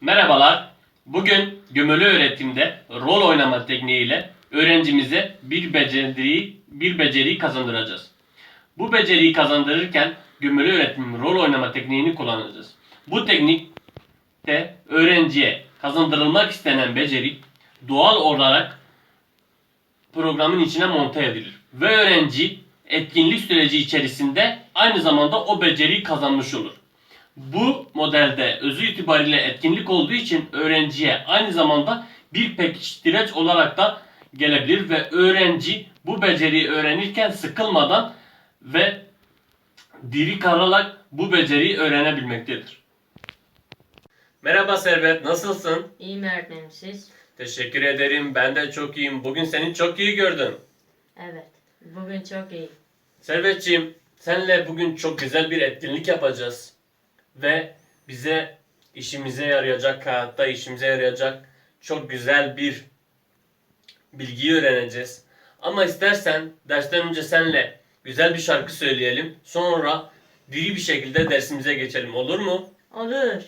Merhabalar. Bugün gömülü öğretimde rol oynama tekniğiyle öğrencimize bir beceriyi bir beceriyi kazandıracağız. Bu beceriyi kazandırırken gömülü öğretim rol oynama tekniğini kullanacağız. Bu teknikte öğrenciye kazandırılmak istenen beceri doğal olarak programın içine monte edilir. Ve öğrenci etkinlik süreci içerisinde aynı zamanda o beceriyi kazanmış olur. Bu modelde özü itibariyle etkinlik olduğu için öğrenciye aynı zamanda bir pekiştireç olarak da gelebilir ve öğrenci bu beceriyi öğrenirken sıkılmadan ve diri kalarak bu beceriyi öğrenebilmektedir. Merhaba Servet, nasılsın? İyiyim öğretmenim siz? Teşekkür ederim. Ben de çok iyiyim. Bugün seni çok iyi gördüm. Evet. Bugün çok iyi. Servetciğim, senle bugün çok güzel bir etkinlik yapacağız. Ve bize işimize yarayacak, hayatta işimize yarayacak çok güzel bir bilgiyi öğreneceğiz. Ama istersen dersten önce senle güzel bir şarkı söyleyelim. Sonra diri bir şekilde dersimize geçelim. Olur mu? Olur.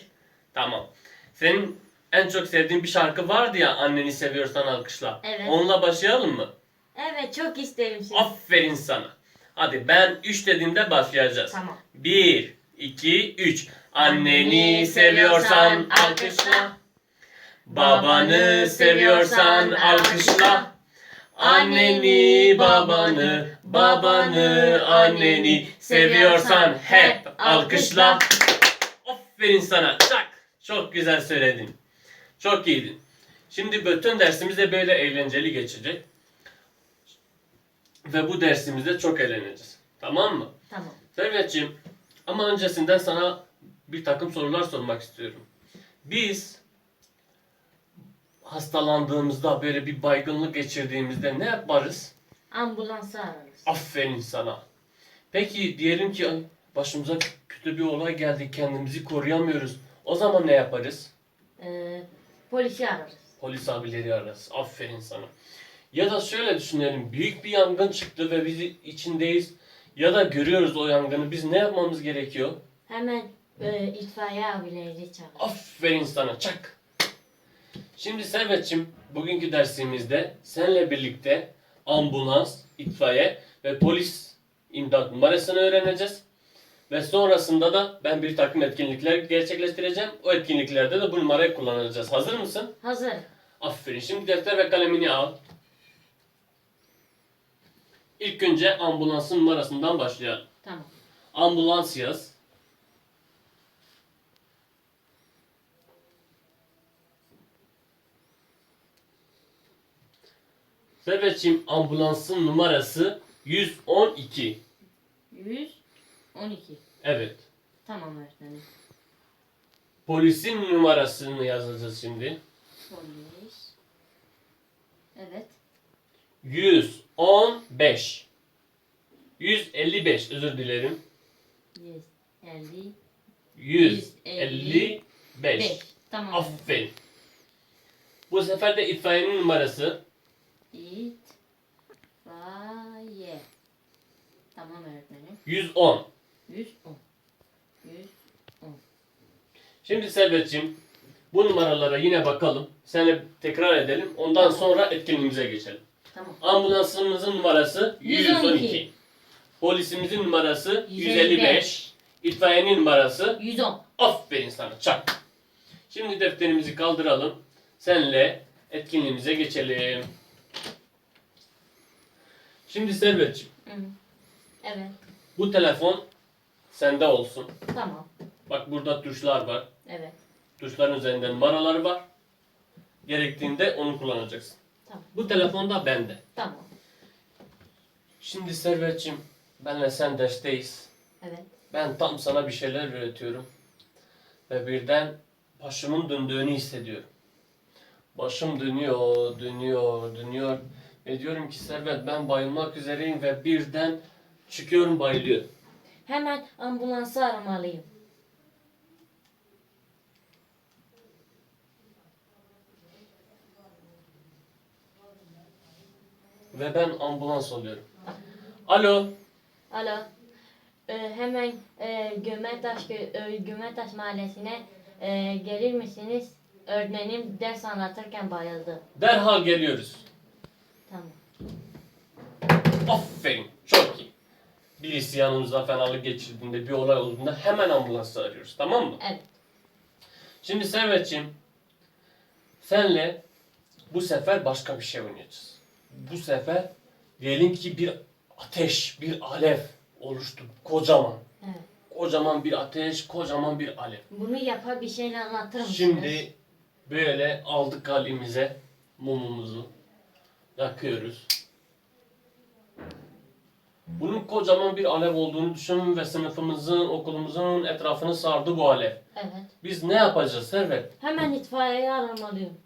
Tamam. Senin en çok sevdiğin bir şarkı vardı ya anneni seviyorsan alkışla. Evet. Onunla başlayalım mı? Evet çok isterim siz. Aferin sana. Hadi ben 3 dediğimde başlayacağız. Tamam. 1, 2, 3. Anneni seviyorsan alkışla. Babanı seviyorsan alkışla. Anneni, babanı, babanı, anneni seviyorsan hep alkışla. Aferin sana. Çak. Çok güzel söyledin. Çok iyiydin. Şimdi bütün dersimiz de böyle eğlenceli geçecek. Ve bu dersimizde çok eğleneceğiz. Tamam mı? Tamam. Servetciğim ama öncesinden sana bir takım sorular sormak istiyorum. Biz hastalandığımızda böyle bir baygınlık geçirdiğimizde ne yaparız? Ambulansı ararız. Aferin sana. Peki diyelim ki başımıza kötü bir olay geldi kendimizi koruyamıyoruz. O zaman ne yaparız? Ee, polisi ararız. Polis abileri ararız. Aferin sana. Ya da şöyle düşünelim. Büyük bir yangın çıktı ve biz içindeyiz. Ya da görüyoruz o yangını. Biz ne yapmamız gerekiyor? Hemen e, itfaiye abileri çağırırız. Aferin sana çak. Şimdi Servetçim bugünkü dersimizde senle birlikte ambulans, itfaiye ve polis imdat numarasını öğreneceğiz. Ve sonrasında da ben bir takım etkinlikler gerçekleştireceğim. O etkinliklerde de bu numarayı kullanacağız. Hazır mısın? Hazır. Aferin. Şimdi defter ve kalemini al. İlk önce ambulansın numarasından başlayalım. Tamam. Ambulans yaz. Servetçim ambulansın numarası 112. 112. Evet. Tamam öğretmenim. Polisin numarasını yazacağız şimdi. Polis. Evet. 115. 155 özür dilerim. 155. 155. Tamam. Aferin. Bu sefer de itfaiyenin numarası İtfaiye. Tamam öğretmenim. 110. 110. 110. Şimdi Servetciğim bu numaralara yine bakalım. Seninle tekrar edelim. Ondan sonra etkinliğimize geçelim. Tamam. Ambulansımızın numarası 112. 112. Polisimizin numarası 155. 155. İtfaiyenin numarası 110. aferin sana çak. Şimdi defterimizi kaldıralım. Seninle etkinliğimize geçelim. Şimdi Servetciğim Hı. Evet. bu telefon sende olsun. Tamam. Bak burada tuşlar var. Evet. Tuşların üzerinde numaraları var. Gerektiğinde onu kullanacaksın. Tamam. Bu telefon da bende. Tamam. Şimdi Servetçim, benle sen dersteyiz. Evet. Ben tam sana bir şeyler öğretiyorum. Ve birden başımın döndüğünü hissediyorum. Başım dönüyor, dönüyor, dönüyor. Ve diyorum ki Servet ben bayılmak üzereyim ve birden çıkıyorum bayılıyorum. Hemen ambulansı aramalıyım. Ve ben ambulans oluyorum. Alo. Alo. Ee, hemen e, Gömetaş, kö- e, Gömetaş mahallesine e, gelir misiniz? öğretmenim ders anlatırken bayıldı. Derhal geliyoruz. Tamam. Aferin. Çok iyi. Birisi yanımızda fenalık geçirdiğinde bir olay olduğunda hemen ambulansı arıyoruz. Tamam mı? Evet. Şimdi Servetciğim senle bu sefer başka bir şey oynayacağız. Bu sefer diyelim ki bir ateş, bir alev oluştu. Kocaman. Evet. Kocaman bir ateş, kocaman bir alev. Bunu yapar bir şeyle anlatır mısınız? Şimdi böyle aldık kalbimize mumumuzu yakıyoruz. Bunun kocaman bir alev olduğunu düşünün ve sınıfımızın, okulumuzun etrafını sardı bu alev. Evet. Biz ne yapacağız Servet? Hemen itfaiyeyi aramalıyım.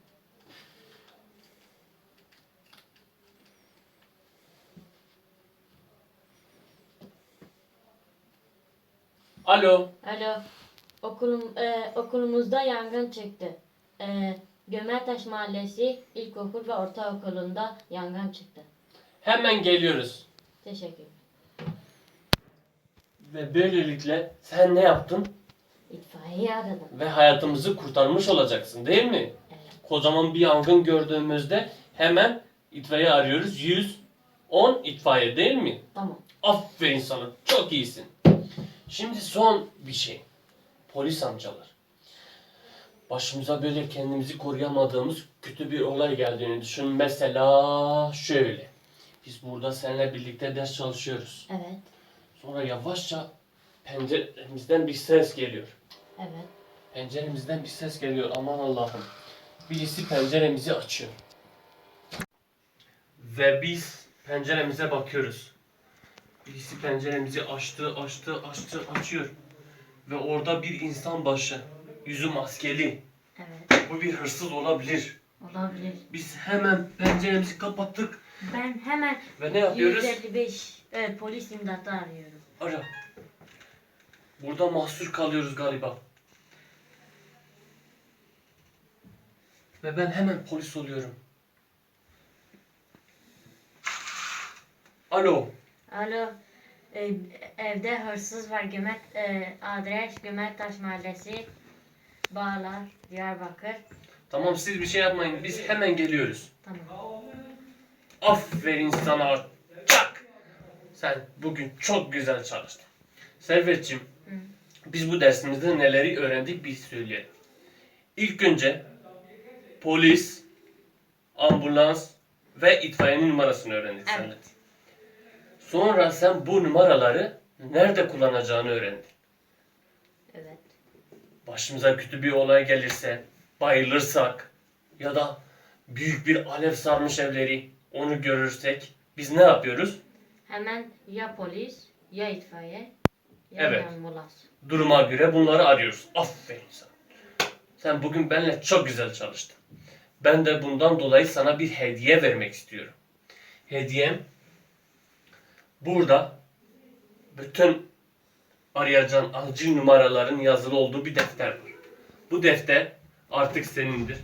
Alo, Alo. Okulum, e, okulumuzda yangın çıktı. E, Gömertaş Mahallesi İlkokul ve Ortaokulu'nda yangın çıktı. hemen geliyoruz. Teşekkür. Ve böylelikle sen ne yaptın? İtfaiyeyi aradım. Ve hayatımızı kurtarmış olacaksın değil mi? Evet. Kocaman bir yangın gördüğümüzde hemen itfaiye arıyoruz. 110 itfaiye değil mi? Tamam. Aferin sana. Çok iyisin. Şimdi son bir şey. Polis amcalar. Başımıza böyle kendimizi koruyamadığımız kötü bir olay geldiğini düşün. Mesela şöyle. Biz burada seninle birlikte ders çalışıyoruz. Evet. Sonra yavaşça penceremizden bir ses geliyor. Evet. Penceremizden bir ses geliyor. Aman Allah'ım. Birisi penceremizi açıyor. Ve biz penceremize bakıyoruz. Birisi penceremizi açtı, açtı, açtı, açıyor. Ve orada bir insan başı. Yüzü maskeli. Evet. Bu bir hırsız olabilir. Olabilir. Biz hemen penceremizi kapattık. Ben hemen Ve ne yapıyoruz? 155 evet, polis imdatı arıyorum. Ara. Burada mahsur kalıyoruz galiba. Ve ben hemen polis oluyorum. Alo. Alo. e, evde hırsız var. Gömet e, adres Gömertaş Mahallesi. Bağlar Diyarbakır. Tamam siz bir şey yapmayın. Biz hemen geliyoruz. Tamam. Aferin sana. Çak. Sen bugün çok güzel çalıştın. Servetciğim, biz bu dersimizde neleri öğrendik bir söyleyelim. İlk önce polis, ambulans ve itfaiyenin numarasını öğrendik. Evet. Sonra sen bu numaraları nerede kullanacağını öğrendin. Evet. Başımıza kötü bir olay gelirse, bayılırsak ya da büyük bir alev sarmış evleri onu görürsek biz ne yapıyoruz? Hemen ya polis ya itfaiye ya Evet. ambulans. Duruma göre bunları arıyoruz. Aferin sana. Sen bugün benimle çok güzel çalıştın. Ben de bundan dolayı sana bir hediye vermek istiyorum. Hediyem burada bütün arayacağın acil numaraların yazılı olduğu bir defter var. Bu defter artık senindir.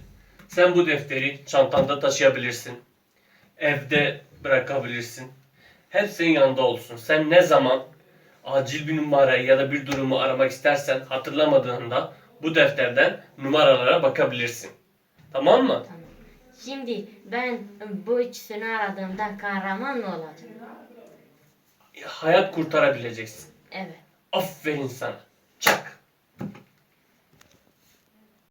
Sen bu defteri çantanda taşıyabilirsin. Evde bırakabilirsin. Hep senin yanında olsun. Sen ne zaman acil bir numarayı ya da bir durumu aramak istersen hatırlamadığında bu defterden numaralara bakabilirsin. Tamam mı? Tamam. Şimdi ben bu ikisini aradığımda kahraman mı olacağım? Hayat kurtarabileceksin. Evet. Sana. Çak.